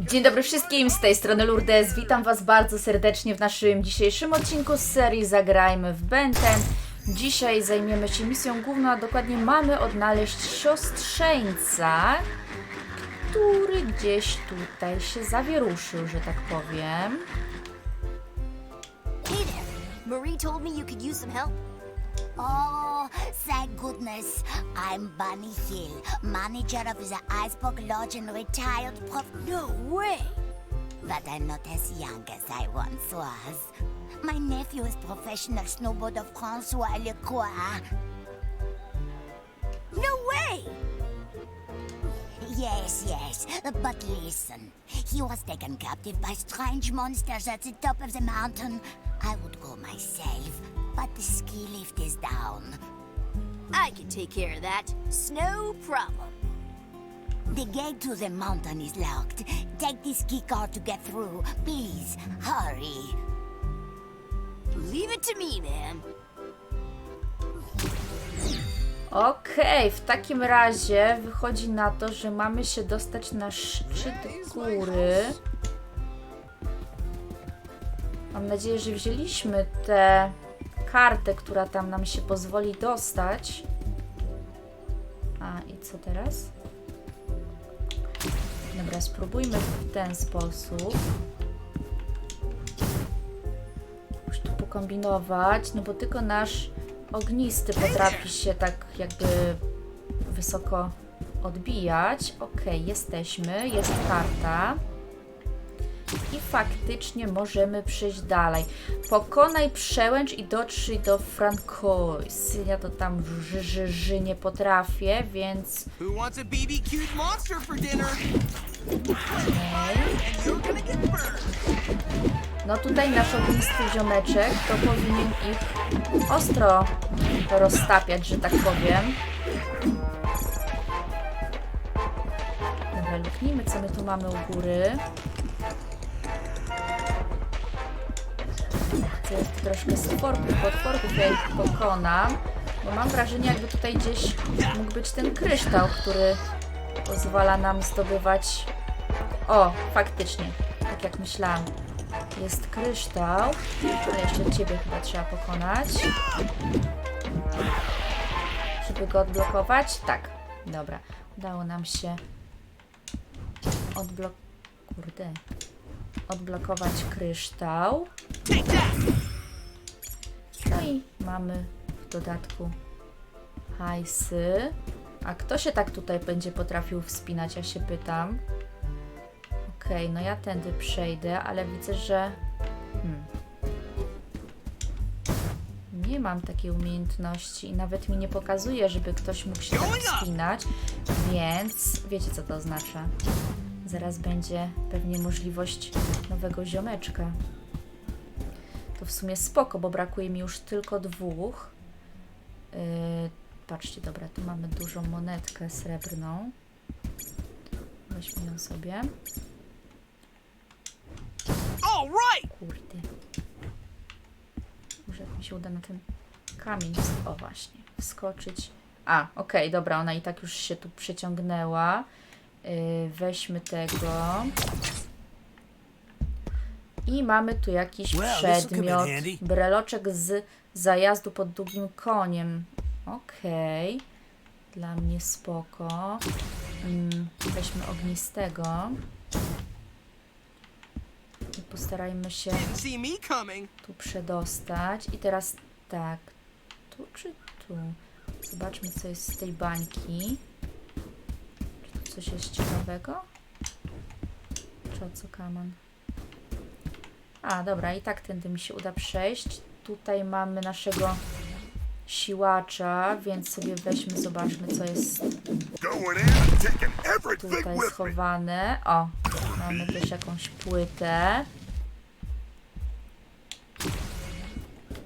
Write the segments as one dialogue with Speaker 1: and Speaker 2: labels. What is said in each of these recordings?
Speaker 1: Dzień dobry wszystkim, z tej strony Lourdes. Witam Was bardzo serdecznie w naszym dzisiejszym odcinku z serii Zagrajmy w Benten. Dzisiaj zajmiemy się misją główną, a dokładnie mamy odnaleźć siostrzeńca, który gdzieś tutaj się zawieruszył, że tak powiem.
Speaker 2: Hey there. Marie told me you could use some help.
Speaker 3: Oh, thank goodness. I'm Bunny Hill, manager of the Iceberg Lodge and retired prof.
Speaker 2: No way.
Speaker 3: But I'm not as young as I once was. My nephew is professional snowboarder Francois Lecroix.
Speaker 2: No way.
Speaker 3: Yes, yes, but listen. He was taken captive by strange monsters at the top of the mountain. I would go myself, but the ski lift is down.
Speaker 2: I can take care of that. No problem.
Speaker 3: The gate to the mountain is locked. Take the ski car to get through. Please, hurry.
Speaker 2: Leave it to me, ma'am.
Speaker 1: Okej, w takim razie wychodzi na to, że mamy się dostać na szczyt góry. Mam nadzieję, że wzięliśmy tę kartę, która tam nam się pozwoli dostać. A i co teraz? Dobra, spróbujmy w ten sposób. Już tu pokombinować, no bo tylko nasz ognisty potrafi się tak jakby wysoko odbijać. Ok, jesteśmy, jest karta. Faktycznie możemy przejść dalej. Pokonaj przełęcz i dotrzyj do Francois. Ja to tam ży, ży, ży nie potrafię, więc no tutaj nasz ognisty ziomeczek to powinien ich ostro roztapiać, że tak powiem. Dobra, luknijmy, co my tu mamy u góry. Jest troszkę stworków, potworków, ja ich pokonam. Bo mam wrażenie, jakby tutaj gdzieś mógł być ten kryształ, który pozwala nam zdobywać... O, faktycznie, tak jak myślałam. Jest kryształ, ale jeszcze ciebie chyba trzeba pokonać. Żeby go odblokować? Tak, dobra. Udało nam się odblok... Kurde. Odblokować kryształ. Mamy w dodatku hajsy. A kto się tak tutaj będzie potrafił wspinać, ja się pytam. Okej, no ja tędy przejdę, ale widzę, że... Hmm. Nie mam takiej umiejętności i nawet mi nie pokazuje, żeby ktoś mógł się tak wspinać, więc wiecie co to oznacza. Zaraz będzie pewnie możliwość nowego ziomeczka. To w sumie spoko, bo brakuje mi już tylko dwóch. Yy, patrzcie, dobra, tu mamy dużą monetkę srebrną. Weźmy ją sobie. Kurde. Może jak mi się uda na ten kamień, o właśnie, wskoczyć. A, okej, dobra, ona i tak już się tu przeciągnęła. Yy, weźmy tego. I mamy tu jakiś przedmiot. Breloczek z zajazdu pod długim koniem. Okej. Dla mnie spoko. Mm, weźmy ognistego. I postarajmy się tu przedostać. I teraz tak, tu czy tu? Zobaczmy, co jest z tej bańki. Czy tu coś jest ciekawego? Czy o co kaman? A, dobra, i tak tędy mi się uda przejść. Tutaj mamy naszego siłacza, więc sobie weźmy, zobaczmy, co jest tutaj schowane. O, mamy też jakąś płytę.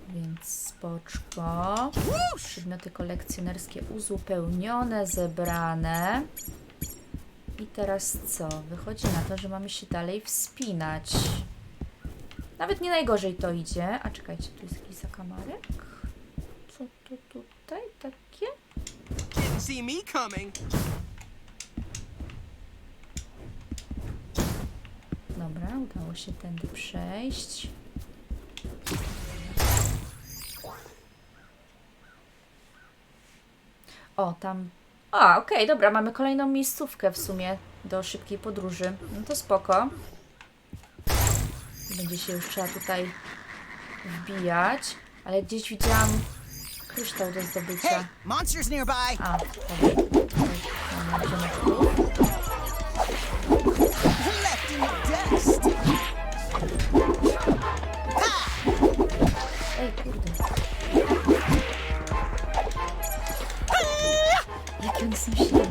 Speaker 1: Więc spoczko. Przedmioty kolekcjonerskie uzupełnione, zebrane. I teraz co? Wychodzi na to, że mamy się dalej wspinać. Nawet nie najgorzej to idzie. A czekajcie, tu jest jakiś zakamarek? Co to tutaj takie?
Speaker 4: See me coming.
Speaker 1: Dobra, udało się tędy przejść. O, tam. A, okej, dobra, mamy kolejną miejscówkę w sumie do szybkiej podróży. No to spoko. Będzie się już trzeba tutaj wbijać. Ale gdzieś widziałam kryształ do zdobycia.
Speaker 5: Hey, monsters nearby.
Speaker 1: A, dobra. Ej, kurde. Jakie one są silne.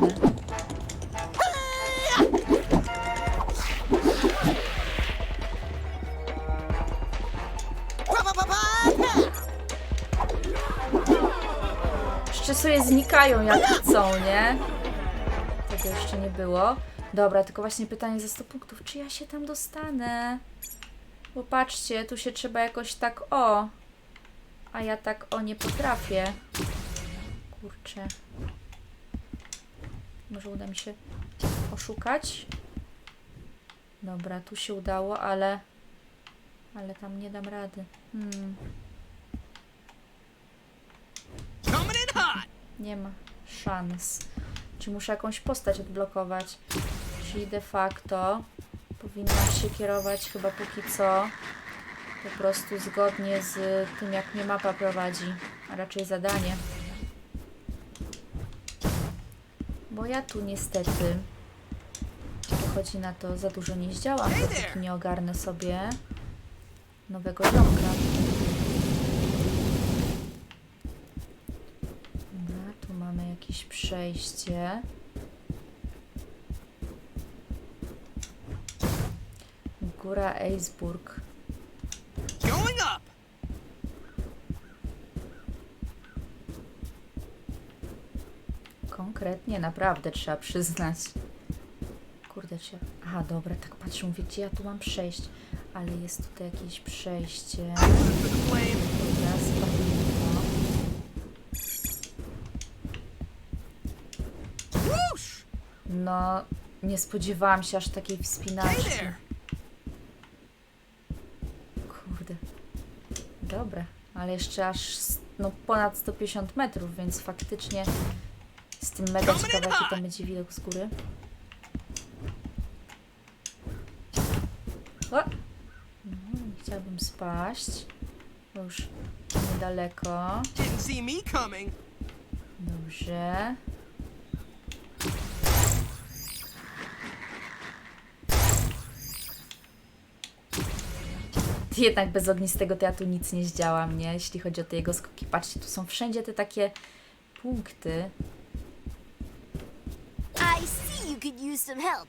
Speaker 1: Jeszcze sobie znikają jak chcą, nie? Tego jeszcze nie było. Dobra, tylko właśnie pytanie za 100 punktów. Czy ja się tam dostanę? Bo patrzcie, tu się trzeba jakoś tak o. A ja tak o nie potrafię. Kurczę. Może uda mi się oszukać? Dobra, tu się udało, ale... Ale tam nie dam rady. Hmm.
Speaker 4: Coming in hot.
Speaker 1: Nie ma szans. Czy muszę jakąś postać odblokować? Czyli de facto powinnam się kierować chyba póki co po prostu zgodnie z tym, jak mnie mapa prowadzi, a raczej zadanie. Bo ja tu niestety, wychodzi na to, za dużo nie zdziałam, dopóki nie ogarnę sobie nowego ziomka. Dobra, tu mamy jakieś przejście. Góra Eisburg.
Speaker 4: Going up.
Speaker 1: Konkretnie, naprawdę trzeba przyznać. Kurde, czy ja... Aha, dobra, tak patrzę, mówię, gdzie ja tu mam przejść. Ale jest tutaj jakieś przejście. Dobra, to.
Speaker 4: Whoosh.
Speaker 1: No, nie spodziewałam się aż takiej wspinaczki. Kurde. Dobra, ale jeszcze aż no, ponad 150 metrów, więc faktycznie z tym mega ciekawe, jaki tam będzie widok z góry. O! No, nie chciałabym spaść. Już niedaleko. Dobrze. Jednak bez ognistego tu nic nie zdziałam, nie? Jeśli chodzi o te jego skoki. Patrzcie, tu są wszędzie te takie punkty.
Speaker 2: I see you could use some help.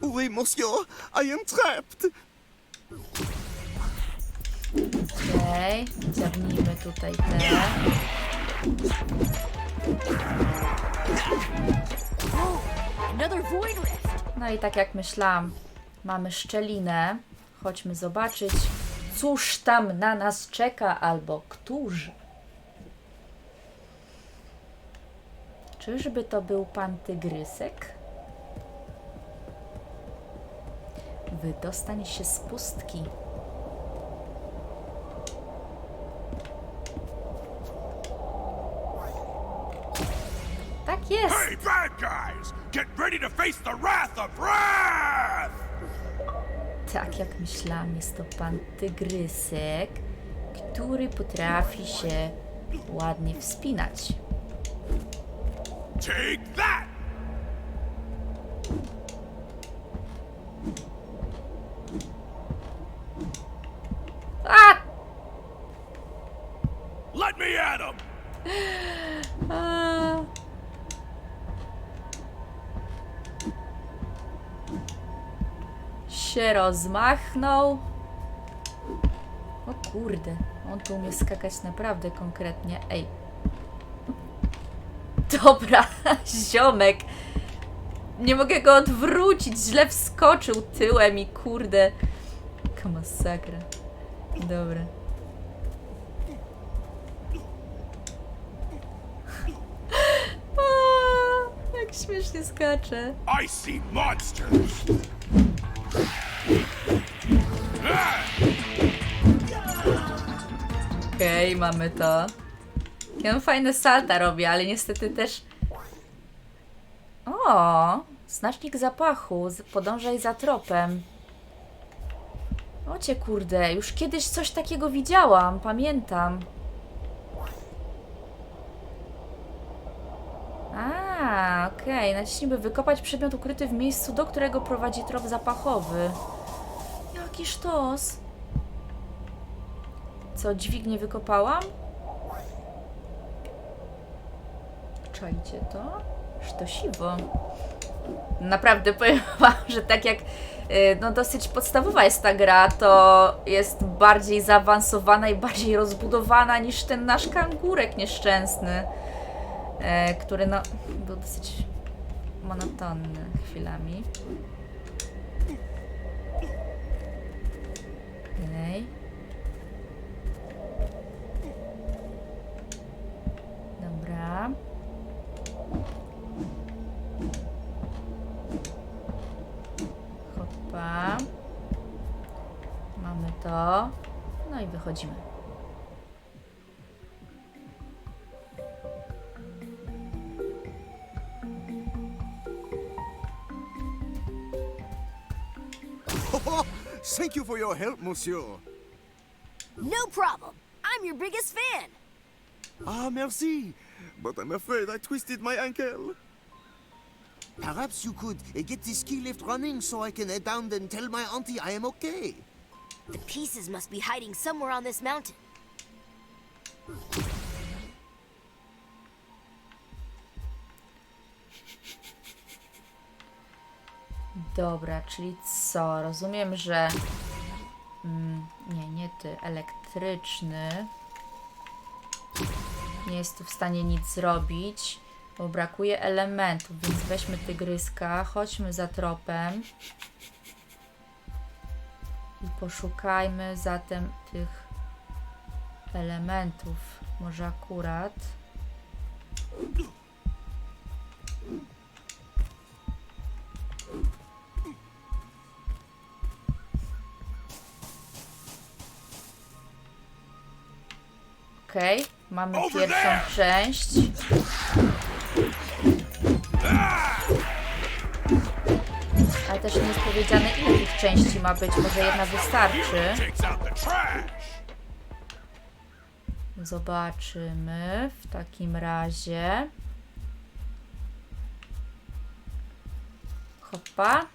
Speaker 6: Oui, monsieur, I am trapped.
Speaker 1: Okej, zabnijmy tutaj te.
Speaker 2: Another void rift.
Speaker 1: No i tak jak myślałam, mamy szczelinę. Chodźmy zobaczyć, cóż tam na nas czeka, albo którzy. Czyżby to był pan Tygrysek? Wydostań się z pustki. Tak jest!
Speaker 6: Hey, bad guys! Get ready to face the wrath of Wrath!
Speaker 1: Tak jak myślałam, jest to pan Tygrysek, który potrafi się ładnie wspinać.
Speaker 6: Take that!
Speaker 1: A!
Speaker 6: Let me at him!
Speaker 1: A! Rozmachnął. O kurde, on tu umie skakać naprawdę konkretnie. Ej. Dobra, ziomek. Nie mogę go odwrócić, źle wskoczył tyłem i kurde. Jaka masakra. Dobra. A, jak śmiesznie skacze.
Speaker 6: I see monsters!
Speaker 1: Okej, mamy to. Ja on fajne salta robi, ale niestety też... O, znacznik zapachu. Podążaj za tropem. O cię kurde, już kiedyś coś takiego widziałam, pamiętam. Okej. Naciśnij, by wykopać przedmiot ukryty w miejscu, do którego prowadzi trop zapachowy. Jaki sztos. Co, dźwignię wykopałam? Czajcie to? Sztosiwo. Naprawdę powiem wam, że tak jak y, no dosyć podstawowa jest ta gra, to jest bardziej zaawansowana i bardziej rozbudowana niż ten nasz kangurek nieszczęsny, który no był dosyć monotonny chwilami. Dobra. Mamy to. No i wychodzimy.
Speaker 6: Thank you for your help, monsieur.
Speaker 2: No problem. I'm your biggest fan.
Speaker 6: Ah, merci. But I'm afraid I twisted my ankle.
Speaker 7: Perhaps you could uh, get the ski lift running so I can head down and tell my auntie I am okay.
Speaker 2: The pieces must be hiding somewhere on this mountain.
Speaker 1: Dobra, czyli co? Rozumiem, że. Mm, nie, nie ty, elektryczny. Nie jest tu w stanie nic zrobić, bo brakuje elementów, więc weźmy tygryska, chodźmy za tropem. I poszukajmy zatem tych elementów. Może akurat. Okej, mamy
Speaker 6: Over
Speaker 1: pierwszą część. Ale też nie jest powiedziane, ile tych części ma być. Może jedna wystarczy. Zobaczymy w takim razie. Hopa.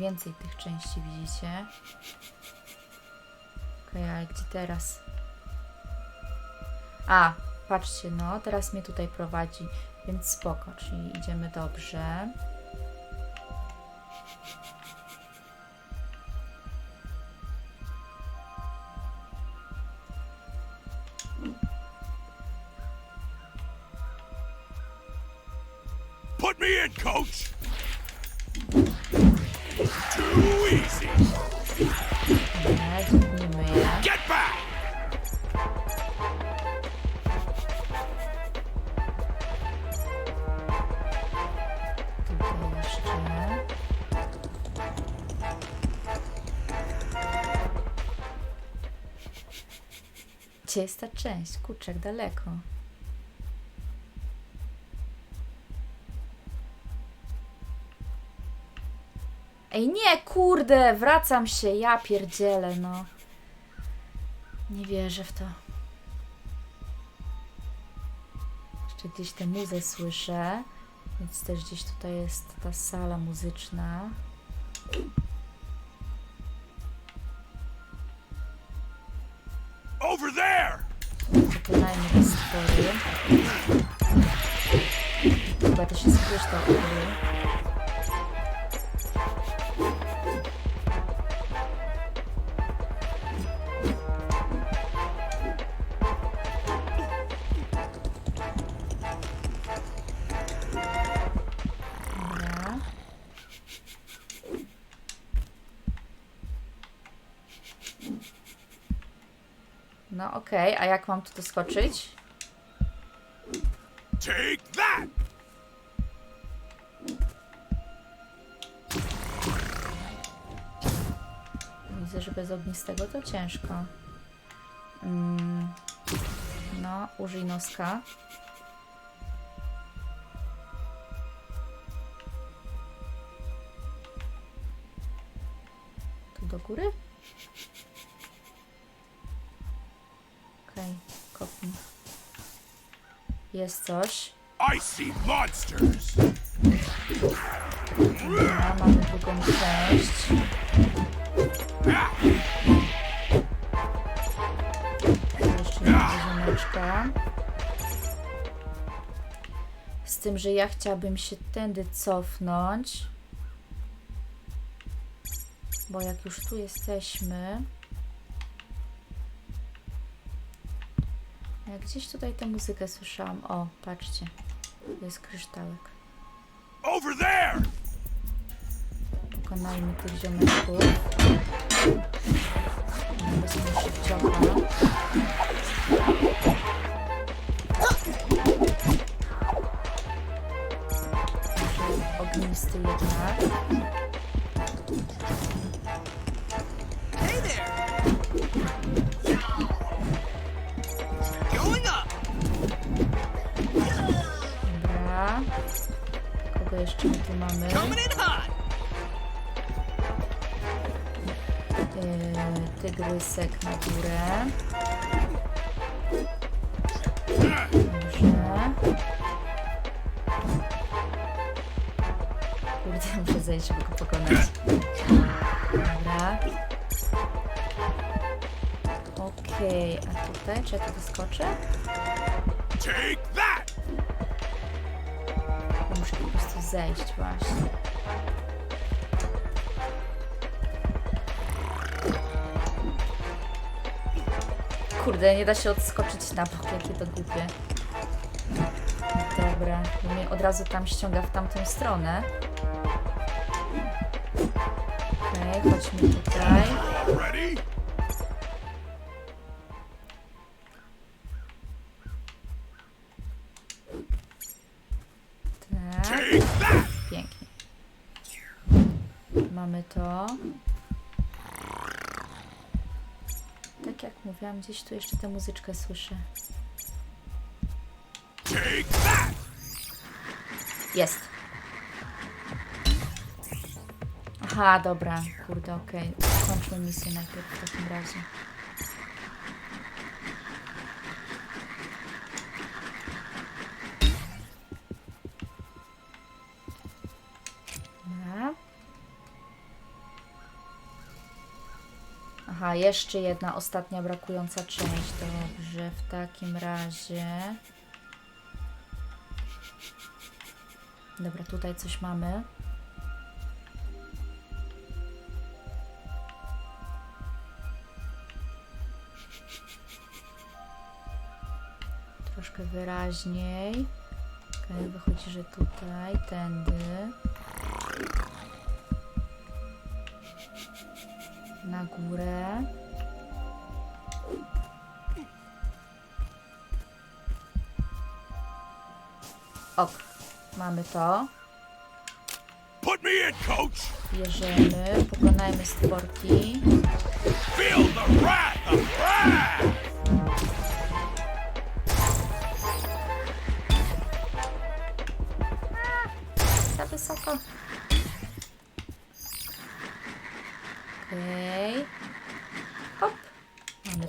Speaker 1: Więcej tych części widzicie? Okej, ale gdzie teraz? A, patrzcie, no, teraz mnie tutaj prowadzi, więc spoko, czyli idziemy dobrze.
Speaker 6: Put me in, coach.
Speaker 1: Gdzie jest ta część? Kurczak, daleko. Ej, nie, kurde, wracam się, ja pierdzielę, no. Nie wierzę w to. Jeszcze gdzieś tę muzę słyszę, więc też gdzieś tutaj jest ta sala muzyczna.
Speaker 6: Over there.
Speaker 1: Pokonajmy te stwory. Chyba też jest kryształ No okej, a jak mam tu doskoczyć?
Speaker 6: Take that!
Speaker 1: Widzę, że bez ognistego to ciężko. Mm. No, użyj noska. Tu do góry? Okej, kopnij. Jest coś.
Speaker 6: I see monsters!
Speaker 1: Dobra, mamy drugą część. Jeszcze jedna ziomeczka. Z tym, że ja chciałabym się tędy cofnąć. Bo jak już tu jesteśmy... gdzieś tutaj tę muzykę słyszałam. O, patrzcie. Jest kryształek.
Speaker 6: Over there!
Speaker 1: Pokonajmy tych ziomeczków. Wezmę szybciocha. Jednak. Jeszcze my tu mamy? Yy, tygrysek na górę. Dobrze. Kurde, muszę zejść, żeby go pokonać. Dobra. Okej, a tutaj, czy ja tu doskoczę?
Speaker 6: Take
Speaker 1: zejść właśnie. Kurde, nie da się odskoczyć na bok, jakie to głupie. Dobra, mnie od razu tam ściąga w tamtą stronę. Okej, chodźmy tutaj. To. Tak jak mówiłam, gdzieś tu jeszcze tę muzyczkę słyszę. Jest. Aha, dobra. Kurde, okej. Kończmy misję najpierw w takim razie. Aha, jeszcze jedna ostatnia brakująca część. Dobrze, w takim razie. Dobra, tutaj coś mamy. Troszkę wyraźniej. Okej, wychodzi, że tutaj, tędy. Na górę. Ok, mamy to. Bierzemy, pokonajmy stworki. Za wysoko. Hop.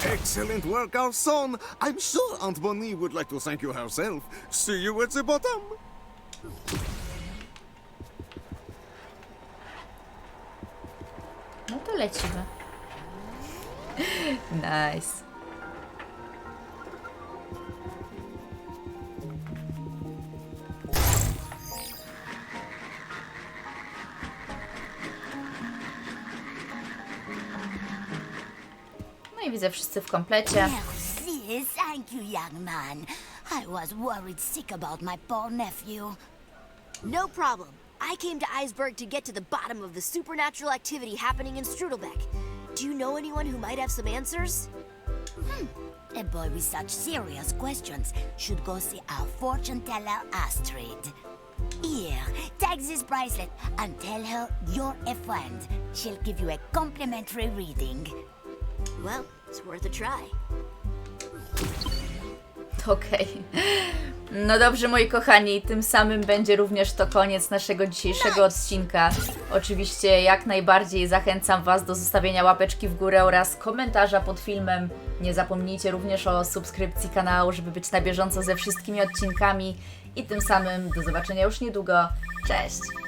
Speaker 7: Excellent work, our son. I'm sure Aunt Bonnie would like to thank you herself. See you at the bottom.
Speaker 1: No to lecimy. Nice. Widzę wszyscy w komplecie.
Speaker 3: Thank you, young man. I was worried sick about my poor nephew.
Speaker 2: No problem. I came to Iceberg to get to the bottom of the supernatural activity happening in Strudelbeck. Do you know anyone who might have some answers? Hmm.
Speaker 3: A boy with such serious questions should go see our fortune teller Astrid. Here, take this bracelet and tell her you're a friend. She'll give you a complimentary reading.
Speaker 2: Well, it's worth a try.
Speaker 1: Okej. No dobrze, moi kochani, tym samym będzie również to koniec naszego dzisiejszego odcinka. Oczywiście jak najbardziej zachęcam Was do zostawienia łapeczki w górę oraz komentarza pod filmem. Nie zapomnijcie również o subskrypcji kanału, żeby być na bieżąco ze wszystkimi odcinkami. I tym samym do zobaczenia już niedługo. Cześć!